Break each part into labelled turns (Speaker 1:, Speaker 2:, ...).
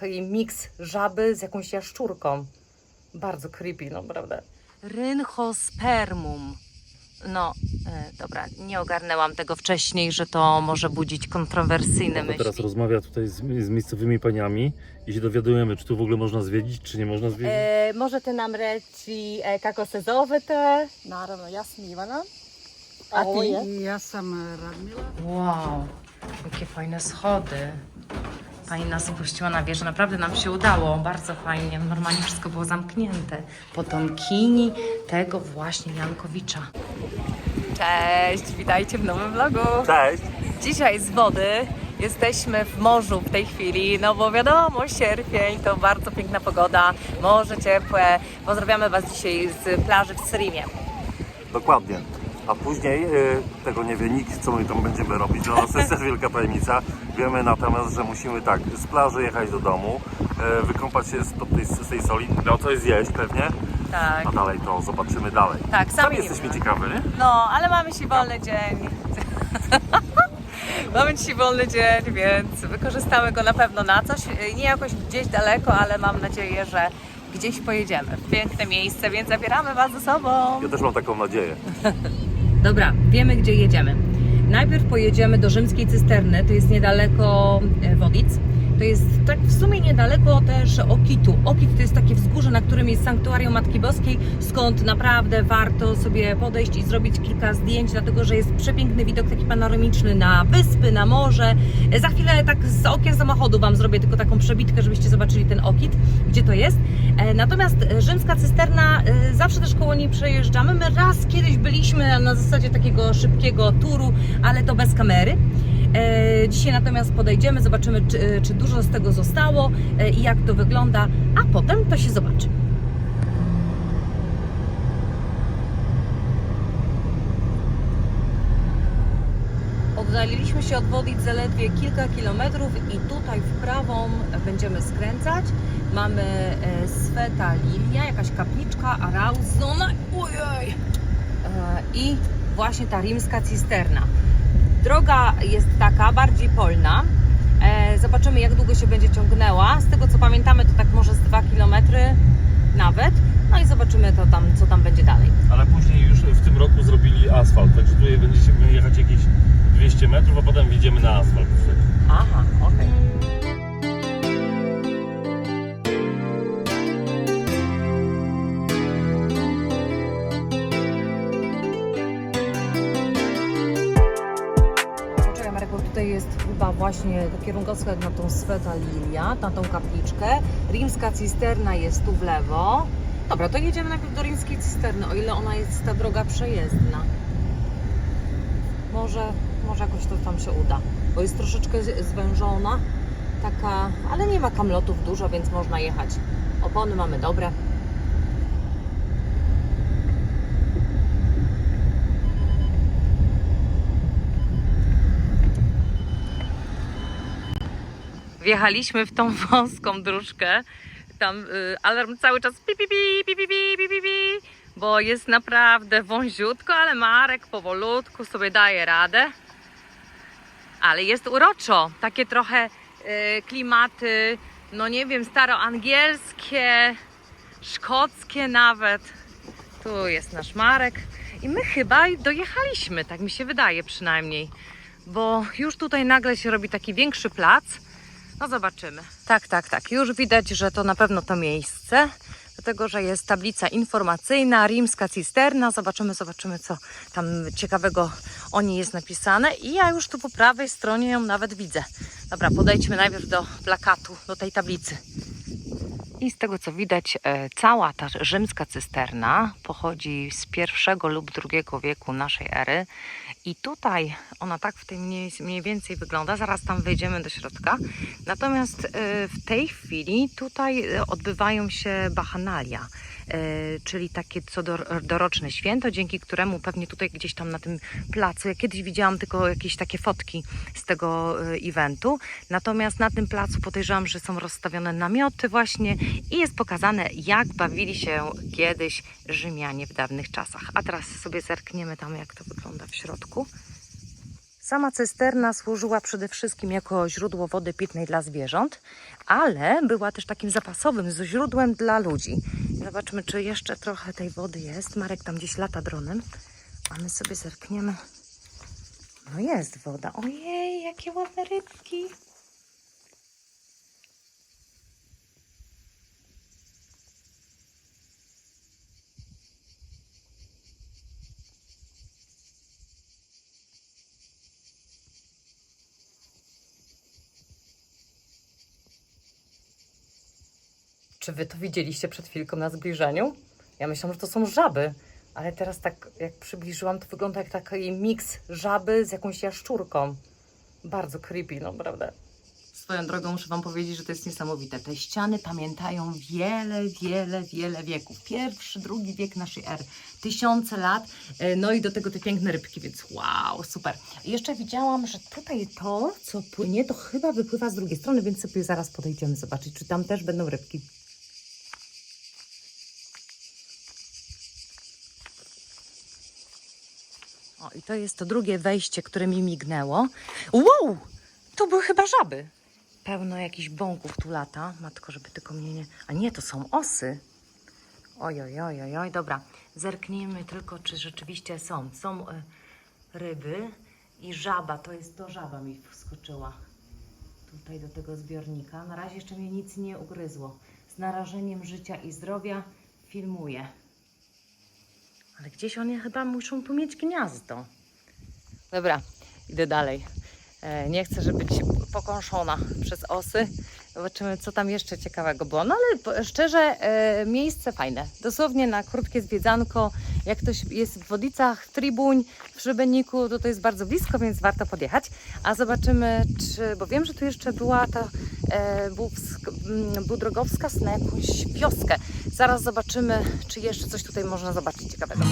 Speaker 1: Taki miks żaby z jakąś jaszczurką. Bardzo creepy, no prawda? Rynchospermum. No, e, dobra, nie ogarnęłam tego wcześniej, że to może budzić kontrowersyjne myśli.
Speaker 2: teraz rozmawia tutaj z, z miejscowymi paniami i się dowiadujemy, czy tu w ogóle można zwiedzić, czy nie można zwiedzić.
Speaker 1: E, možete nam reći e, kako se zovete?
Speaker 3: Naravno, ja sam Ivana.
Speaker 1: A
Speaker 4: I ja sam Radmila.
Speaker 1: Wow, jakie fajne schody. Pani nas opuściła na wieżę, naprawdę nam się udało, bardzo fajnie. Normalnie wszystko było zamknięte. Potomkini tego właśnie Jankowicza. Cześć, witajcie w nowym vlogu.
Speaker 2: Cześć!
Speaker 1: Dzisiaj z wody jesteśmy w morzu w tej chwili, no bo wiadomo, sierpień to bardzo piękna pogoda, morze ciepłe. Pozdrawiamy Was dzisiaj z plaży w Srimie.
Speaker 2: Dokładnie. A później y, tego nie wie nikt, co my tam będziemy robić. Dla nas jest też wielka tajemnica. Wiemy natomiast, że musimy tak, z plaży jechać do domu, y, wykąpać się z, tej, z tej soli, no coś zjeść pewnie,
Speaker 1: Tak,
Speaker 2: a dalej to zobaczymy dalej.
Speaker 1: tak,
Speaker 2: Sami
Speaker 1: nie
Speaker 2: jesteśmy nie?
Speaker 1: No, ale mamy dzisiaj wolny dzień. mamy dzisiaj wolny dzień, więc wykorzystamy go na pewno na coś. Nie jakoś gdzieś daleko, ale mam nadzieję, że gdzieś pojedziemy. w Piękne miejsce, więc zabieramy Was ze sobą.
Speaker 2: Ja też mam taką nadzieję.
Speaker 1: Dobra, wiemy gdzie jedziemy. Najpierw pojedziemy do rzymskiej cysterny, to jest niedaleko e, Wodic. To jest tak w sumie niedaleko też Okitu. Okit to jest takie wzgórze, na którym jest sanktuarium Matki Boskiej, skąd naprawdę warto sobie podejść i zrobić kilka zdjęć, dlatego że jest przepiękny widok taki panoramiczny na wyspy, na morze. Za chwilę tak z okien samochodu Wam zrobię tylko taką przebitkę, żebyście zobaczyli ten Okit, gdzie to jest. E, Natomiast rzymska cysterna, e, zawsze też koło niej przejeżdżamy. My raz kiedyś byliśmy na zasadzie takiego szybkiego turu, ale to bez kamery. E, Dzisiaj natomiast podejdziemy, zobaczymy, czy, czy dużo z tego zostało e, i jak to wygląda, a potem to się zobaczy. Oddaliliśmy się od Wodic zaledwie kilka kilometrów i tutaj w prawą będziemy skręcać. Mamy e, Sveta Lilia, jakaś kapliczka, Arauzona, ojej, e, i właśnie ta rimska cysterna. Droga jest taka, bardziej polna. E, zobaczymy jak długo się będzie ciągnęła. Z tego co pamiętamy to tak może z 2 km nawet. No i zobaczymy to tam, co tam będzie dalej.
Speaker 2: Ale później już w tym roku zrobili asfalt, także tutaj będziemy jechać jakieś 200 metrów, a potem wjedziemy na asfalt.
Speaker 1: Aha, okej. Poczekaj chyba właśnie kierunkowskaz na tą Sveta Lilia, na tą kapliczkę. Rimska cysterna jest tu w lewo. Dobra, to jedziemy najpierw do rimskiej cysterny, o ile ona jest ta droga przejezdna. Może, może jakoś to tam się uda, bo jest troszeczkę zwężona, taka, ale nie ma kamlotów dużo, więc można jechać. Opony mamy dobre. Wjechaliśmy w tą wąską dróżkę. Tam y, alarm cały czas pi, pi, pi, pi, pi, pi, pi, pi, bo jest naprawdę wąziutko, ale Marek powolutku sobie daje radę. Ale jest uroczo. Takie trochę y, klimaty, no nie wiem, staroangielskie, szkockie nawet. Tu jest nasz Marek. I my chyba dojechaliśmy, tak mi się wydaje przynajmniej. Bo już tutaj nagle się robi taki większy plac. No zobaczymy. Tak, tak, tak. Już widać, że to na pewno to miejsce. Dlatego, że jest tablica informacyjna, rimska cysterna. Zobaczymy, zobaczymy, co tam ciekawego o niej jest napisane. I ja już tu po prawej stronie ją nawet widzę. Dobra, podejdźmy najpierw do plakatu, do tej tablicy. I z tego co widać, e, cała ta rzymska cysterna pochodzi z pierwszego lub drugiego wieku naszej ery. I tutaj ona tak w tej mniej, mniej więcej wygląda. Zaraz tam wejdziemy do środka. Natomiast e, w tej chwili tutaj e, odbywają się bachanalia. E, Czyli takie co do, doroczne święto, dzięki któremu pewnie tutaj gdzieś tam na tym placu, ja kiedyś widziałam tylko jakieś takie fotki z tego e, eventu, natomiast na tym placu podejrzewam, że są rozstawione namioty właśnie i jest pokazane, jak bawili się kiedyś Rzymianie w dawnych czasach. A teraz sobie zerkniemy tam, jak to wygląda w środku. Sama cysterna służyła przede wszystkim jako źródło wody pitnej dla zwierząt, ale była też takim zapasowym źródłem dla ludzi. Zobaczmy, czy jeszcze trochę tej wody jest. Marek tam gdzieś lata dronem, a my sobie zerkniemy. No jest woda. Ojej, jakie ładne rybki. Czy wy to widzieliście przed chwilką na zbliżeniu? Ja myślałam, że to są żaby, ale teraz tak jak przybliżyłam, to wygląda jak taki miks żaby z jakąś jaszczurką. Bardzo creepy, no prawda? Swoją drogą muszę Wam powiedzieć, że to jest niesamowite. Te ściany pamiętają wiele, wiele, wiele wieków. Pierwszy, drugi wiek naszej ery. Tysiące lat. E, No i do tego te piękne rybki, więc wow, super. I jeszcze widziałam, że tutaj to, co płynie, to chyba wypływa z drugiej strony, więc sobie zaraz podejdziemy zobaczyć, czy tam też będą rybki. I to jest to drugie wejście, które mi mignęło. Wow! To były chyba żaby. Pełno jakichś bąków tu lata. Matko, żeby tylko mnie nie... A nie, to są osy. Oj, oj, oj, oj, oj. Dobra, zerknijmy tylko, czy rzeczywiście są. Są e, ryby i żaba. To jest to żaba mi wskoczyła tutaj do tego zbiornika. Na razie jeszcze mnie nic nie ugryzło. Z narażeniem życia i zdrowia filmuję. Ale gdzieś one chyba muszą tu mieć gniazdo. Dobra, idę dalej. E, nie chcę, żeby być pokąszona przez osy. Zobaczymy, co tam jeszcze ciekawego było. No ale szczerze, e, miejsce fajne. Dosłownie na krótkie zwiedzanko. Jak ktoś jest w Wodicach, w Tribuń, w Szybeniku, to to jest bardzo blisko, więc warto podjechać. A zobaczymy, czy... Bo wiem, że tu jeszcze była ta e, Bówsk- m, Budrogowska na jakąś wioskę. Zaraz zobaczymy, czy jeszcze coś tutaj można zobaczyć ciekawego.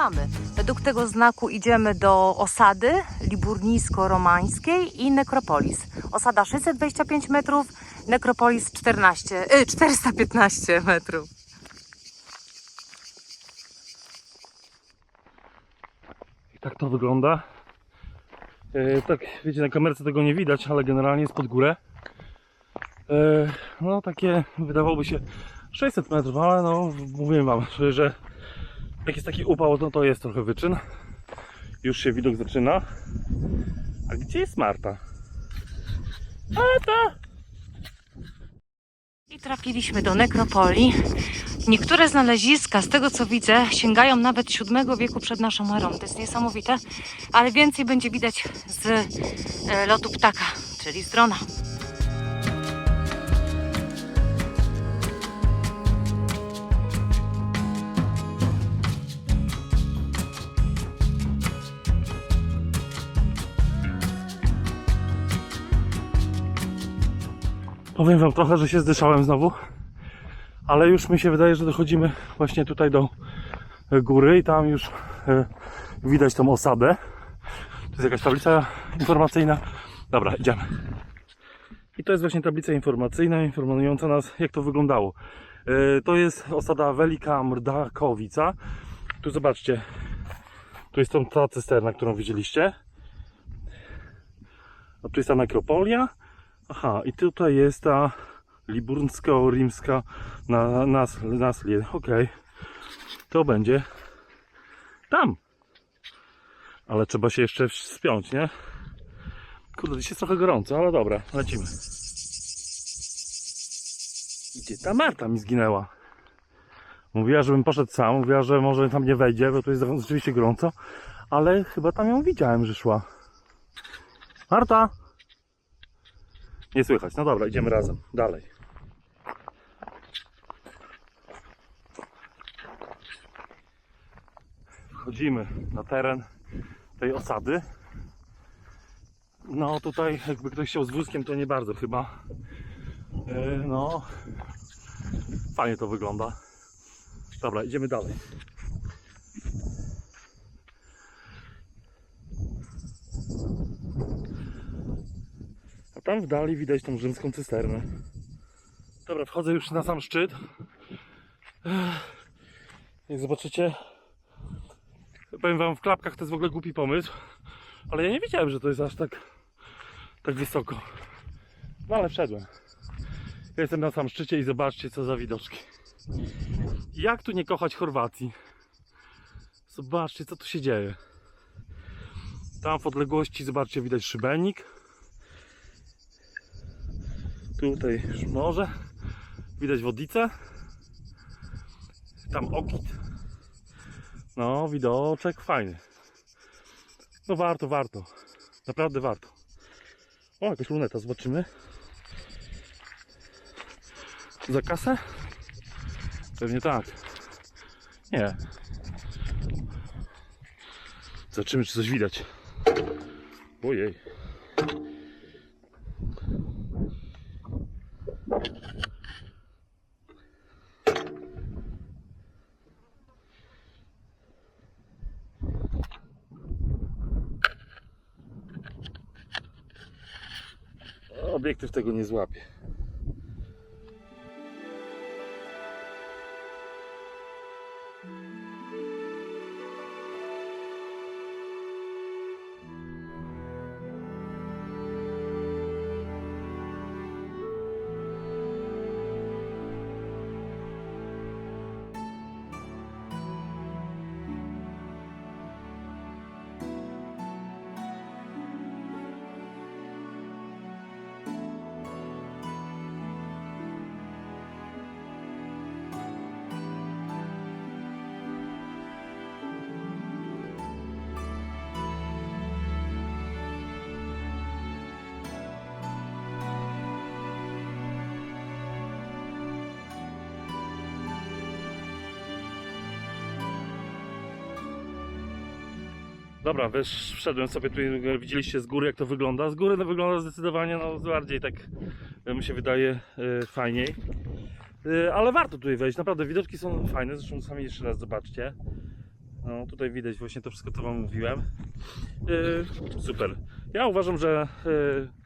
Speaker 1: Mamy. Według tego znaku idziemy do osady liburnisko-romańskiej i nekropolis. Osada 625 metrów, nekropolis 14, y, 415 metrów.
Speaker 2: I tak to wygląda. E, tak, wiecie, na kamerce tego nie widać, ale generalnie jest pod górę. E, no takie wydawałoby się 600 metrów, ale no mówiłem wam, że jak jest taki upał, no to jest trochę wyczyn. Już się widok zaczyna. A gdzie jest Marta? Marta!
Speaker 1: I trafiliśmy do nekropolii. Niektóre znaleziska, z tego co widzę, sięgają nawet VII wieku przed naszą erą. To jest niesamowite, ale więcej będzie widać z e, lotu ptaka, czyli z drona.
Speaker 2: Powiem wam trochę, że się zdyszałem znowu, ale już mi się wydaje, że dochodzimy właśnie tutaj do e, góry i tam już e, widać tą osadę. To jest jakaś tablica informacyjna. Dobra, idziemy. I to jest właśnie tablica informacyjna, informująca nas, jak to wyglądało. E, To jest osada Welika Mrdakowica. Tu zobaczcie, tu jest ta cysterna, którą widzieliście. A tu jest ta nekropolia. Aha, i tutaj jest ta liburńsko-rimska na, nas, naslie. Okej. To będzie tam. Ale trzeba się jeszcze spiąć, nie? Kurde, dziś jest trochę gorąco, ale dobra, lecimy. Gdzie ta Marta mi zginęła? Mówiła, żebym poszedł sam, mówiła, że może tam nie wejdzie, bo tu jest rzeczywiście gorąco, ale chyba tam ją widziałem, że szła. Marta! Nie słychać. No dobra, idziemy razem. Dalej. Wchodzimy na teren tej osady. No tutaj jakby ktoś chciał z wózkiem, to nie bardzo chyba. E, No, Fajnie to wygląda. Dobra, idziemy dalej. Tam w dali widać tą rzymską cysternę. Dobra, wchodzę już na sam szczyt. Jak zobaczycie, powiem wam, w klapkach to jest w ogóle głupi pomysł, ale ja nie wiedziałem, że to jest aż tak, tak wysoko. No ale wszedłem. Jestem na sam szczycie i zobaczcie, co za widoczki. Jak tu nie kochać Chorwacji? Zobaczcie, co tu się dzieje. Tam w odległości, zobaczcie, widać szybenik. Tutaj już morze. Widać wodicę. Tam okit. No, widoczek fajny. No warto, warto. Naprawdę warto. O, jakaś luneta, zobaczymy. Za kasę? Pewnie tak. Nie. Zobaczymy, czy coś widać. Ojej. Obiektyw tego nie złapie. Dobra, wiesz, wszedłem sobie tu, widzieliście z góry jak to wygląda. Z góry no, wygląda zdecydowanie no, bardziej tak, e, mi się wydaje, e, fajniej. E, ale warto tutaj wejść, naprawdę widoczki są fajne, zresztą sami jeszcze raz zobaczcie. No, tutaj widać właśnie to wszystko, co Wam mówiłem. Super. Ja uważam, że,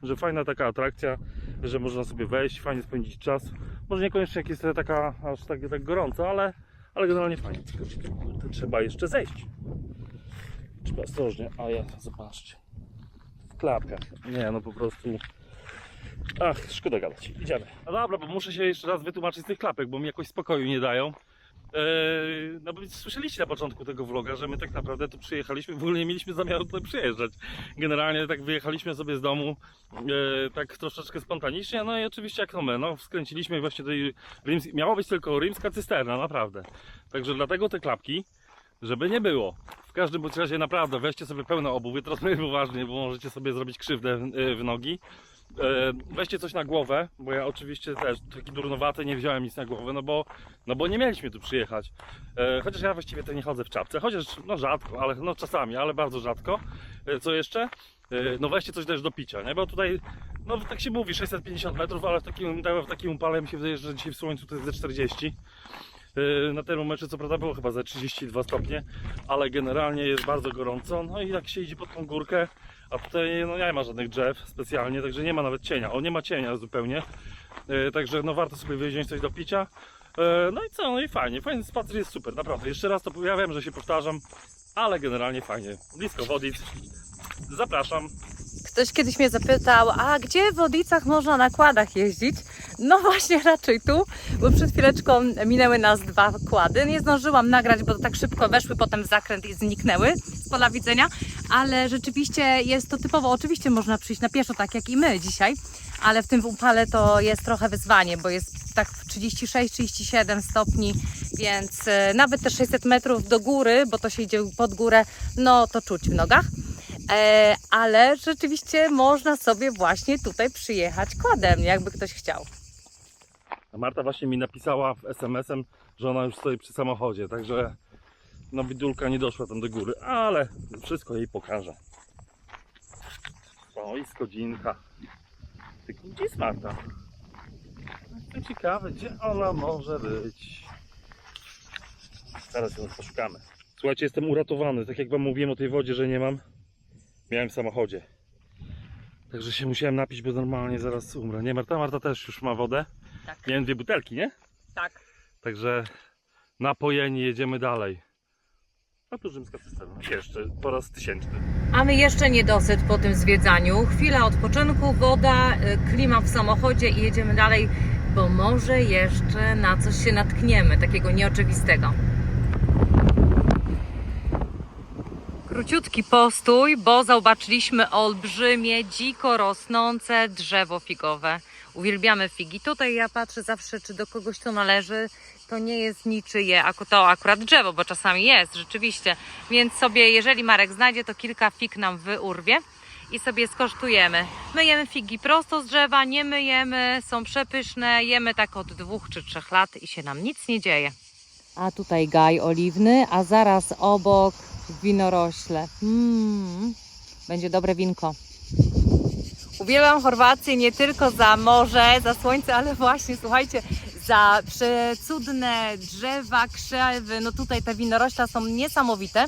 Speaker 2: że fajna taka atrakcja, że można sobie wejść, fajnie spędzić czas. Może niekoniecznie jak jest taka aż tak, tak gorąco, ale, ale generalnie fajnie. Tylko, trzeba jeszcze zejść. Trzeba ostrożnie, a ja zobaczcie. W klapkach. Nie, no po prostu. Ach, szkoda gadać. Idziemy. No dobra, bo muszę się jeszcze raz wytłumaczyć z tych klapek, bo mi jakoś spokoju nie dają. Eee, no bo słyszeliście na początku tego vloga, że my tak naprawdę tu przyjechaliśmy, w ogóle nie mieliśmy zamiaru tutaj przyjeżdżać. Generalnie tak wyjechaliśmy sobie z domu, e, tak troszeczkę spontanicznie, no i oczywiście jak to my, no skręciliśmy właśnie tutaj, rzyms- miała być tylko rimska cysterna, naprawdę. Także dlatego te klapki, żeby nie było. W każdym bądź razie naprawdę weźcie sobie pełne obuwie, teraz mówię poważnie, bo możecie sobie zrobić krzywdę w, e, w nogi. E, Weźcie coś na głowę, bo ja oczywiście też taki durnowaty nie wziąłem nic na głowę, no bo, no bo nie mieliśmy tu przyjechać. E, Chociaż ja właściwie to nie chodzę w czapce, chociaż no rzadko, ale no czasami, ale bardzo rzadko. Co jeszcze? No weźcie coś też do picia, nie? Bo tutaj, no tak się mówi, 650 metrów, ale w takim, w takim upale mi się wydaje, że dzisiaj w słońcu to jest ze 40. Yy, Na termometrze co prawda było chyba za 32 stopnie, ale generalnie jest bardzo gorąco. No i jak się idzie pod tą górkę, a tutaj no nie ma żadnych drzew specjalnie, także nie ma nawet cienia. O, nie ma cienia zupełnie. Yy, Także no warto sobie wziąć coś do picia. Yy, No i co, no i fajnie. Fajny spacer jest super, naprawdę. Jeszcze raz to ja wiem, że się powtarzam, ale generalnie fajnie. Blisko Wodic. Zapraszam.
Speaker 1: Ktoś kiedyś mnie zapytał, a gdzie w Wodicach można na kładach jeździć? No właśnie raczej tu, bo przed chwileczką minęły nas dwa kłady. Nie zdążyłam nagrać, bo tak szybko weszły potem w zakręt i zniknęły z pola widzenia, ale rzeczywiście jest to typowo, oczywiście można przyjść na pieszo, tak jak i my dzisiaj, ale w tym upale to jest trochę wyzwanie, bo jest tak 36-37 stopni, więc e, nawet te 600 metrów do góry, bo to się idzie pod górę, no to czuć w nogach. E, ale rzeczywiście można sobie właśnie tutaj przyjechać kładem, jakby ktoś chciał.
Speaker 2: A Marta właśnie mi napisała w SMS-em, że ona już stoi przy samochodzie, także no bidulka nie doszła tam do góry, ale wszystko jej pokażę. O i skodzinka. Tylko gdzie jest Marta? No ciekawe, gdzie ona może być. Zaraz ją poszukamy. Słuchajcie, jestem uratowany. Tak jak wam mówiłem o tej wodzie, że nie mam, miałem w samochodzie. Także się musiałem napić, bo normalnie zaraz umrę. Nie, Marta, Marta też już ma wodę.
Speaker 1: Tak.
Speaker 2: Miałem dwie butelki, nie?
Speaker 1: Tak.
Speaker 2: Także napojeni jedziemy dalej. A tu rzymska cysterna. Jeszcze po raz tysięczny.
Speaker 1: A my jeszcze niedosyt po tym zwiedzaniu. Chwila odpoczynku, woda, y, klima w samochodzie i jedziemy dalej, bo może jeszcze na coś się natkniemy, takiego nieoczywistego. Króciutki postój, bo zobaczyliśmy olbrzymie, dziko rosnące drzewo figowe. Uwielbiamy figi. Tutaj ja patrzę zawsze, czy do kogoś to należy. To nie jest niczyje, to akurat drzewo, bo czasami jest, rzeczywiście. Więc sobie, jeżeli Marek znajdzie, to kilka fig nam wyurwie i sobie skosztujemy. Myjemy figi prosto z drzewa, nie myjemy, są przepyszne, jemy tak od dwóch czy trzech lat i się nam nic nie dzieje. A tutaj gaj oliwny, a zaraz obok winorośle. Mm, będzie dobre winko. Uwielbiam Chorwację nie tylko za morze, za słońce, ale właśnie, słuchajcie, za przecudne drzewa, krzewy. No tutaj te winorośla są niesamowite.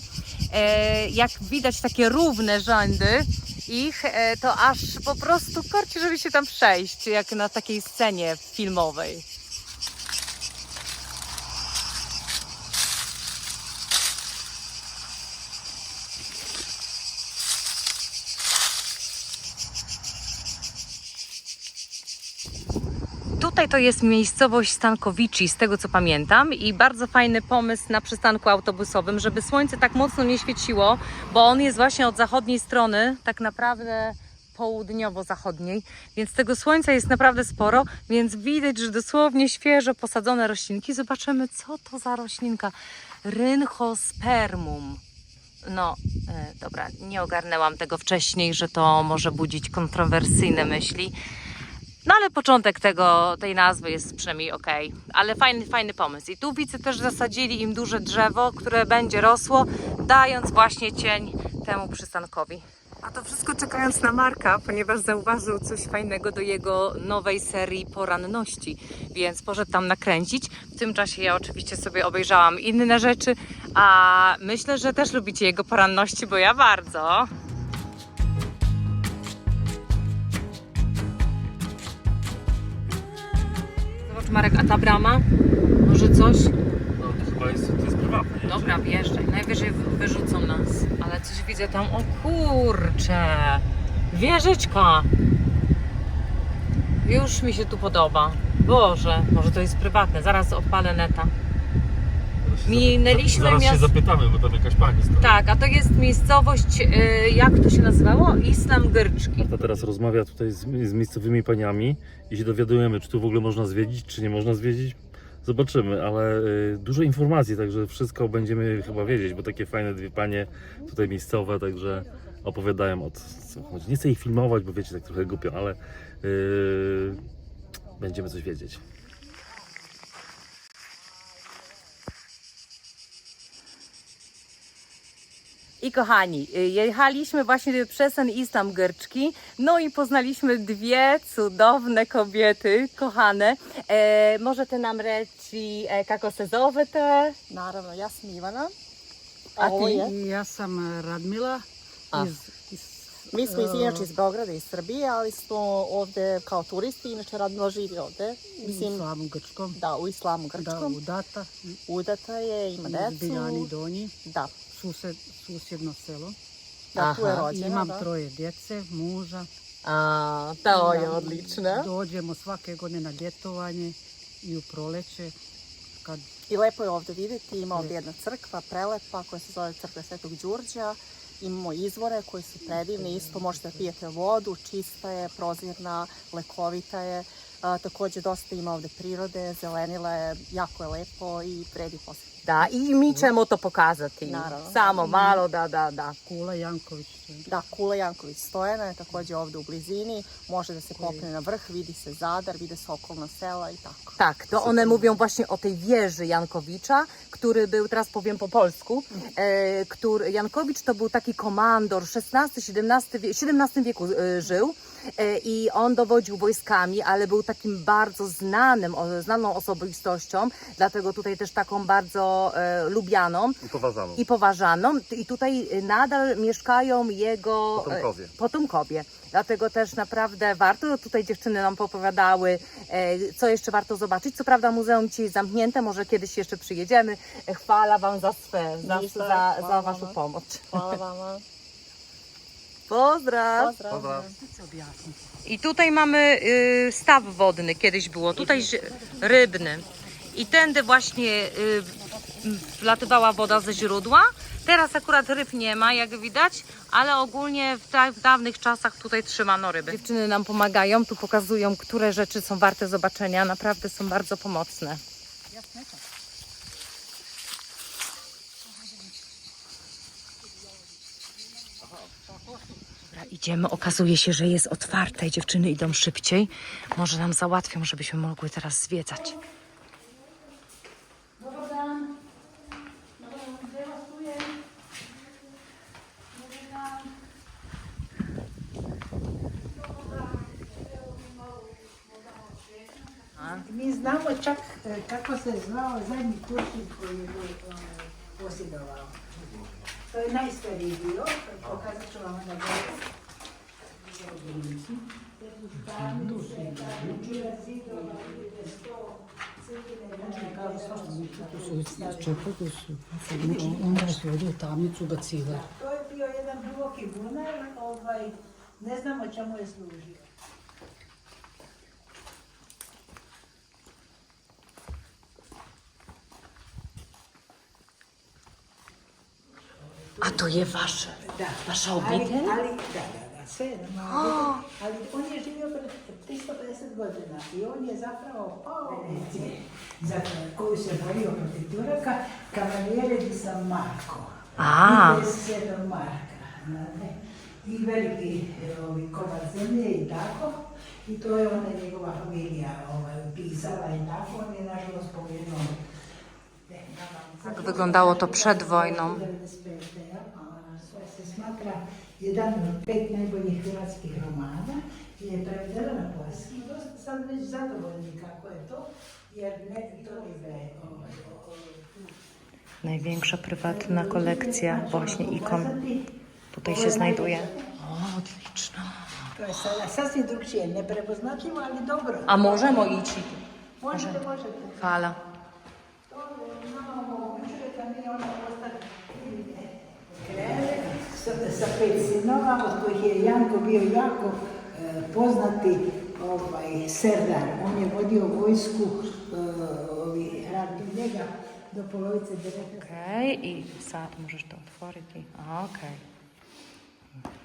Speaker 1: E, jak widać takie równe rzędy ich, e, to aż po prostu korci, żeby się tam przejść, jak na takiej scenie filmowej. Tutaj to jest miejscowość Stankowici, z tego co pamiętam, i bardzo fajny pomysł na przystanku autobusowym, żeby słońce tak mocno nie świeciło, bo on jest właśnie od zachodniej strony, tak naprawdę południowo-zachodniej, więc tego słońca jest naprawdę sporo, więc widać, że dosłownie świeżo posadzone roślinki. Zobaczymy, co to za roślinka. Rynchospermum. No, e, dobra, nie ogarnęłam tego wcześniej, że to może budzić kontrowersyjne myśli. No ale początek tego, tej nazwy jest przynajmniej ok. Ale fajny, fajny pomysł. I tu widzę też zasadzili im duże drzewo, które będzie rosło, dając właśnie cień temu przystankowi. A to wszystko czekając na Marka, ponieważ zauważył coś fajnego do jego nowej serii poranności, więc poszedł tam nakręcić. W tym czasie ja oczywiście sobie obejrzałam inne rzeczy, a myślę, że też lubicie jego poranności, bo ja bardzo. Marek, a ta brama? Może coś?
Speaker 2: No to chyba jest, to jest prywatne. nie?
Speaker 1: Dobra, wjeżdżaj. Najwyżej wy- wyrzucą nas. Ale coś widzę tam. O kurcze! Wieżyczka! Już mi się tu podoba. Boże, może to jest prywatne. Zaraz odpalę neta.
Speaker 2: Się
Speaker 1: Minęliśmy
Speaker 2: Zaraz się
Speaker 1: miast-
Speaker 2: zapytamy, bo tam jakaś pani stoi.
Speaker 1: Tak, a to jest miejscowość, y, jak to się nazywało? Islam Gyrczki.
Speaker 2: Marta teraz rozmawia tutaj z, z miejscowymi paniami i się dowiadujemy, czy tu w ogóle można zwiedzić, czy nie można zwiedzić. Zobaczymy, ale y, dużo informacji, także wszystko będziemy chyba wiedzieć, bo takie fajne dwie panie tutaj miejscowe, także opowiadają o co chodzi. Nie chcę ich filmować, bo wiecie, tak trochę głupio, ale y, będziemy coś wiedzieć.
Speaker 1: I kochani, y, jechaliśmy właśnie przez ten Islam Gyrczki, no i poznaliśmy dwie cudowne kobiety, kochane. E, možete nam reći e, kako se zovete?
Speaker 3: Naravno, ja sam Ivana.
Speaker 1: A
Speaker 3: ovo
Speaker 1: ti?
Speaker 3: je-
Speaker 4: I ja sam eh, Radmila
Speaker 1: A.
Speaker 4: iz, iz
Speaker 3: Mi smo iz,
Speaker 4: e,
Speaker 3: inače iz Beograda, iz Srbije, ali smo ovde kao turisti, inače Radmila živi ovde.
Speaker 4: u
Speaker 3: Mislim,
Speaker 4: Islamu Grčkom.
Speaker 3: da, u islamu
Speaker 4: Da,
Speaker 3: grčkom.
Speaker 4: udata,
Speaker 3: Udata je, ima decu.
Speaker 4: Biljani Donji,
Speaker 3: Da,
Speaker 4: sused, susjedno selo.
Speaker 3: da, tu je rođena.
Speaker 4: Imam
Speaker 3: da.
Speaker 4: troje djece, muža.
Speaker 1: A, to je odlično.
Speaker 4: Dođemo svake godine na ljetovanje i u proleće. Kad
Speaker 3: I lepo je ovde videti, ima ovde jedna crkva, prelepa, koja se zove crkva Svetog Đurđa. Imamo izvore koji su predivni, isto možete da pijete vodu, čista je, prozirna, lekovita je. A, takođe dosta ima ovde prirode, zelenila je, jako je lepo i vredi posjetiti.
Speaker 1: Da, i mi ćemo to pokazati.
Speaker 3: Naravno.
Speaker 1: Samo malo, da, da, da.
Speaker 4: Kula Janković.
Speaker 3: Da, Kula Janković Stojana je takođe ovde u blizini, može da se popne na vrh, vidi se Zadar, vide se okolna sela i tako.
Speaker 1: Tak, to one mówią właśnie o tej wieży Jankowicza, który był, teraz powiem po polsku, e, który, Jankowicz to był taki komandor, XVI, XVII, XVII wieku e, żył i on dowodził wojskami, ale był takim bardzo znanym, znaną osobistością, dlatego tutaj też taką bardzo e, lubianą
Speaker 2: I poważano.
Speaker 1: i poważaną. I tutaj nadal mieszkają jego e,
Speaker 2: Potomkowie.
Speaker 1: potomkowie. Dlatego też naprawdę warto, tutaj dziewczyny nam popowiadały, e, co jeszcze warto zobaczyć. Co prawda muzeum dzisiaj zamknięte, może kiedyś jeszcze przyjedziemy. E, Chwala Wam za swe, za, za, za
Speaker 3: hvala
Speaker 1: Waszą pomoc.
Speaker 3: Hvala vama.
Speaker 1: Pozdrav.
Speaker 5: I tutaj mamy y, staw wodny, kiedyś było, tutaj rybny. I tędy właśnie y, wlatywała woda ze źródła. Teraz akurat ryb nie ma, jak widać, ale ogólnie w, ta, w dawnych czasach tutaj trzymano ryby.
Speaker 1: Dziewczyny nam pomagają, tu pokazują, które rzeczy są warte zobaczenia. Naprawdę są bardzo pomocne. Dobra, idziemy. Okazuje się, że jest otwarte i dziewczyny idą szybciej. Może nam załatwią, żebyśmy mogły teraz zwiedzać.
Speaker 6: Mi znamo čak kako se zvao zadnji kuršin koji je posjedovao. To je najstariji dio, pokazat ću vam na gore.
Speaker 4: Tu su čepo, tu su. Onda su ovdje u tamnicu bacile.
Speaker 6: To je bio jedan duboki bunar, ovaj, ne znamo čemu je služio.
Speaker 1: A to je vaše?
Speaker 6: Da.
Speaker 1: Vaša
Speaker 6: Ali,
Speaker 1: obitelj?
Speaker 6: ali, da, da, da, je normalno. Ali on je živio pred 350 godina i on je zapravo pao u bitci za koju se borio protiv Turaka, kavalijere di San Marko.
Speaker 1: A.
Speaker 6: I bez Svetog Marka. znate. I veliki ovi, komad zemlje i tako. I to je onda njegova familija ovaj, pisala i tako. On je nažalost poginuo.
Speaker 1: Tak wyglądało to przed wojną.
Speaker 6: 95. ja, a Sve se smatra jedan od pet najboljih hrvatskih romana i je prevedena na poljski. Dosta sad već zadovoljni kako je to, jer ne, to je ovaj, o- o-
Speaker 1: Największa prywatna kolekcja właśnie ikon tutaj się
Speaker 6: je
Speaker 1: znajduje. O, odlično.
Speaker 6: To je sada sasvim drugčije, neprepoznatljivo, ali dobro.
Speaker 1: A możemy iść?
Speaker 6: Možete, možete.
Speaker 1: Fala.
Speaker 6: To nama omogućuje da mi onda postane kreve sa, sa pet sinova, od kojih je Janko bio jako e, poznati ovaj, serdar. On je vodio vojsku e, ovi, rad do njega do polovice 19.
Speaker 1: Okej, i sad możesz to otworzyć. i- A, okej.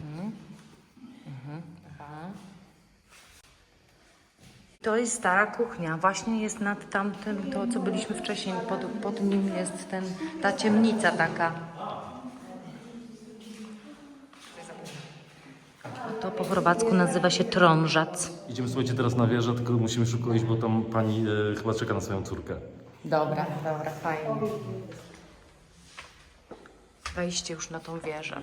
Speaker 1: Mhm. Mhm. To jest stara kuchnia. Właśnie jest nad tamtym, to co byliśmy wcześniej, pod, pod nim jest ten, ta ciemnica taka. To po chorwacku nazywa się trążac.
Speaker 2: Idziemy słuchajcie teraz na wieżę, tylko musimy szybko iść, bo tam pani e, chyba czeka na swoją córkę.
Speaker 1: Dobra, dobra, fajnie. Wejście już na tą wieżę.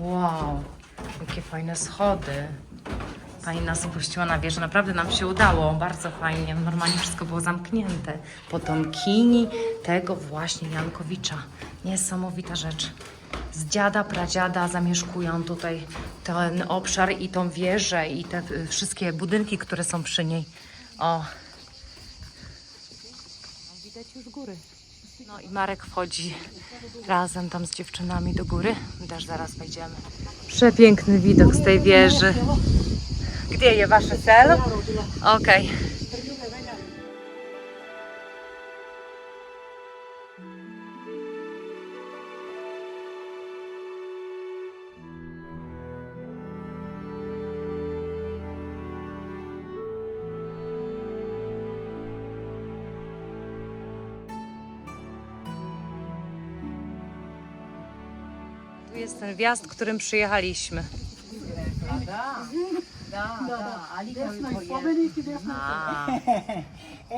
Speaker 1: Wow, jakie fajne schody. Pani nas spuściła na wieżę. Naprawdę nam się udało. Bardzo fajnie. Normalnie wszystko było zamknięte. Potomkini tego właśnie Jankowicza. Niesamowita rzecz. Z dziada, pradziada zamieszkują tutaj ten obszar i tą wieżę i te wszystkie budynki, które są przy niej. O. Widać już góry. No i Marek wchodzi razem tam z dziewczynami do góry. Też zaraz wejdziemy. Przepiękny widok z tej wieży. Gdzie je wasze cel? Okej. Tu jest ten wjazd, którym przyjechaliśmy.
Speaker 6: Da, da, ali
Speaker 4: Desno
Speaker 6: kao
Speaker 4: i
Speaker 6: i
Speaker 4: spomenik i desno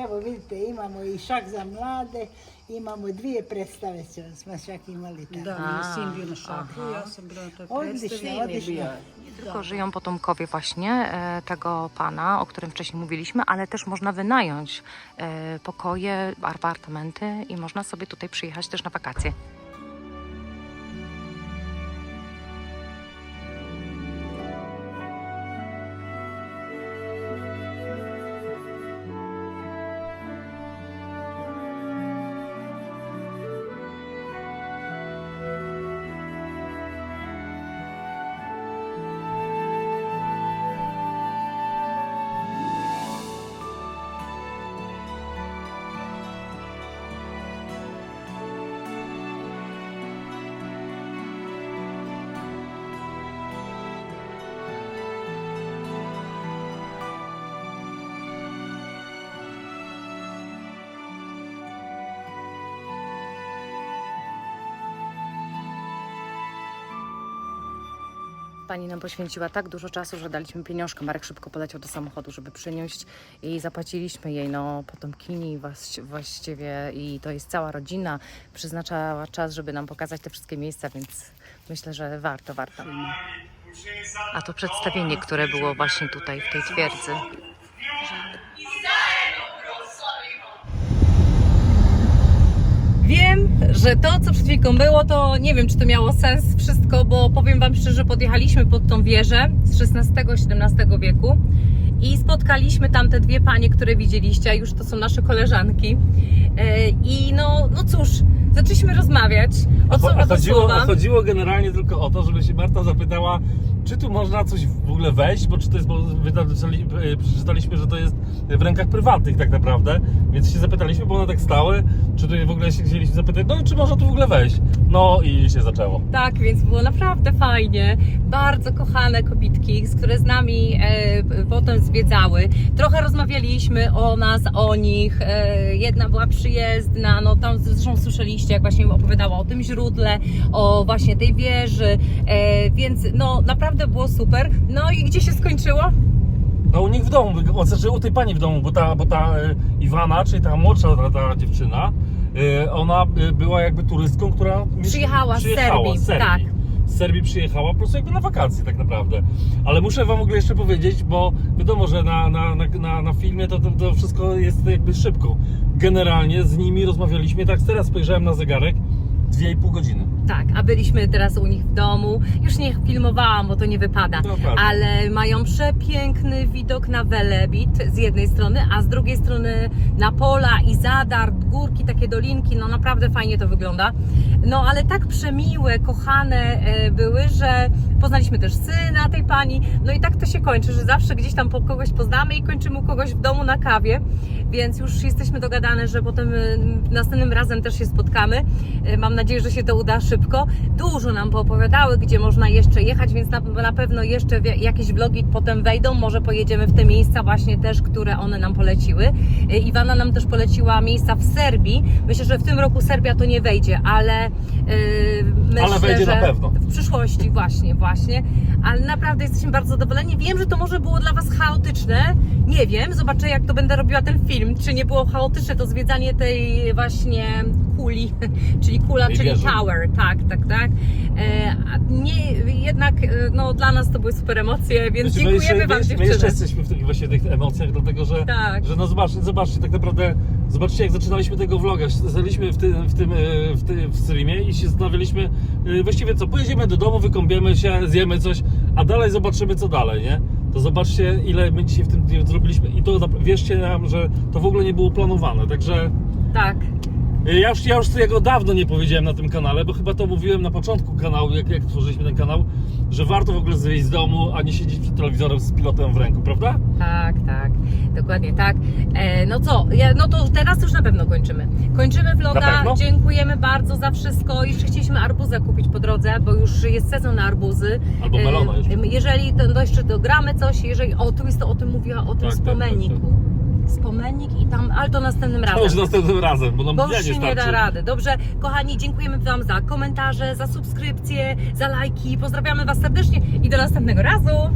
Speaker 6: Evo vidite, imamo i šak za mlade, imamo dvije predstave smo čak imali tako.
Speaker 4: Da, mi je sin bio na šaku, ja sam bila na toj
Speaker 6: Odlično,
Speaker 4: predstavi.
Speaker 6: odlično.
Speaker 1: tylko żyją potomkowie właśnie e, tego pana, o którym wcześniej mówiliśmy, ale też można wynająć e, pokoje, apartamenty i można sobie tutaj przyjechać też na wakacje. Pani nam poświęciła tak dużo czasu, że daliśmy pieniążkę. Marek szybko poleciał do samochodu, żeby przynieść i zapłaciliśmy jej, no, potomkini właś- właściwie i to jest cała rodzina. Przyznaczała czas, żeby nam pokazać te wszystkie miejsca, więc myślę, że warto, warto. A to przedstawienie, które było właśnie tutaj w tej twierdzy. Że to, co przed chwilką było, to nie wiem, czy to miało sens wszystko, bo powiem Wam szczerze, podjechaliśmy pod tą wieżę z XVI-XVII wieku i spotkaliśmy tam te dwie panie, które widzieliście, a już to są nasze koleżanki. E, I no, no cóż, zaczęliśmy rozmawiać.
Speaker 2: A,
Speaker 1: Od
Speaker 2: cho-
Speaker 1: słowa
Speaker 2: a,
Speaker 1: do
Speaker 2: chodziło, a chodziło generalnie tylko o to, żeby się Marta zapytała, czy tu można coś w ogóle wejść, bo czy to jest, bo e, przeczytaliśmy, że to jest w rękach prywatnych tak naprawdę, więc się zapytaliśmy, bo one tak stały, czy tu w ogóle się chcieliśmy zapytać, no i czy można tu w ogóle wejść? No i się zaczęło.
Speaker 1: Tak, więc było naprawdę fajnie. Bardzo kochane kobitki, z które z nami e, p- potem zwiedzały. Trochę rozmawialiśmy o nas, o nich. E, jedna była przyjezdna, no tam zresztą słyszeliście, jak właśnie opowiadała o tym źródle, o właśnie tej wieży, e, więc no naprawdę było super. No i gdzie się skończyło?
Speaker 2: No u nich w domu, o, znaczy u tej pani w domu, bo ta, bo ta e, Iwana, czyli ta młodsza ta, ta dziewczyna, e, ona e, była jakby turystką, która miesz-
Speaker 1: Przyjechała z Serbii,
Speaker 2: z Serbii.
Speaker 1: tak.
Speaker 2: Z Serbii przyjechała po prostu jakby na wakacje tak naprawdę. Ale muszę wam w ogóle jeszcze powiedzieć, bo wiadomo, że na, na, na, na, filmie to, to, to wszystko jest jakby szybko. Generalnie z nimi rozmawialiśmy, tak teraz spojrzałem na zegarek, 2,5 godziny.
Speaker 1: Tak, a byliśmy teraz u nich w domu. Już nie filmowałam, bo to nie wypada.
Speaker 2: Dokładnie.
Speaker 1: Ale mają przepiękny widok na Welebit z jednej strony, a z drugiej strony na pola i zadar, górki, takie dolinki. No naprawdę fajnie to wygląda. No ale tak przemiłe, kochane e, były, że poznaliśmy też syna tej pani. No i tak to się kończy, że zawsze gdzieś tam po kogoś poznamy i kończymy u kogoś w domu na kawie. Więc już jesteśmy dogadane, że potem e, następnym razem też się spotkamy. E, Mam nadzieję, że się to uda szybko. Dużo nam poopowiadały, gdzie można jeszcze jechać, więc na, na pewno jeszcze jakieś vlogi potem wejdą. Może pojedziemy w te miejsca właśnie też, które one nam poleciły. E, Iwana nam też poleciła miejsca w Serbii. Myślę, że w tym roku Serbia to nie wejdzie, ale e, myślę,
Speaker 2: Ale wejdzie
Speaker 1: że
Speaker 2: na pewno.
Speaker 1: w przyszłości właśnie, właśnie. Ale naprawdę jesteśmy bardzo zadowoleni. Wiem, że to może było dla Was chaotyczne. Nie wiem, zobaczę jak to będę robiła ten film. Czy nie było chaotyczne to zwiedzanie tej właśnie kuli, czyli kula,
Speaker 2: Tej
Speaker 1: czyli
Speaker 2: wieży.
Speaker 1: tower. Tak, tak, tak. E, nie, jednak e, no, dla nas to były super emocje, więc
Speaker 2: my
Speaker 1: dziękujemy
Speaker 2: jeszcze,
Speaker 1: Wam
Speaker 2: my, my
Speaker 1: dziewczyny.
Speaker 2: jeszcze jesteśmy w tych, właśnie tych emocjach, dlatego że,
Speaker 1: Tak.
Speaker 2: że no zobaczcie, zobaczcie, tak naprawdę, zobaczcie jak zaczynaliśmy tego vloga, staliśmy w tym, w tym, e, w tym w streamie i się zastanawialiśmy, e, właściwie co, pojedziemy do domu, wykąpiemy się, zjemy coś, a dalej zobaczymy co dalej, nie? To zobaczcie ile my dzisiaj w tym dniu zrobiliśmy i to wierzcie nam, że to w ogóle nie było planowane, także
Speaker 1: Tak.
Speaker 2: E, ja już, ja już tego dawno nie powiedziałem na tym kanale, bo chyba to mówiłem na początku kanału, jak, jak tworzyliśmy ten kanał, że warto w ogóle wyjść z domu, a nie siedzieć przed telewizorem z pilotem w ręku, prawda?
Speaker 1: Tak, tak, dokładnie tak. E, no co, ja, no to teraz już na pewno kończymy. Kończymy vloga, dziękujemy bardzo za wszystko. Jeszcze chcieliśmy arbuza kupić po drodze, bo już jest sezon na arbuzy.
Speaker 2: Albo melona jeszcze.
Speaker 1: E, jeżeli to, to jeszcze dogramy coś, jeżeli, o tu jest to, o tym mówiła, o tym
Speaker 2: Tak, tak,
Speaker 1: spomeniku.
Speaker 2: tak,
Speaker 1: Spomenik i tam, ale to następnym
Speaker 2: To już
Speaker 1: razem.
Speaker 2: następnym razem, bo nam
Speaker 1: Bo już
Speaker 2: nie
Speaker 1: się nie da rady. Dobrze, kochani, dziękujemy Wam za komentarze, za subskrypcje, za lajki. Pozdrawiamy Was serdecznie i do następnego razu.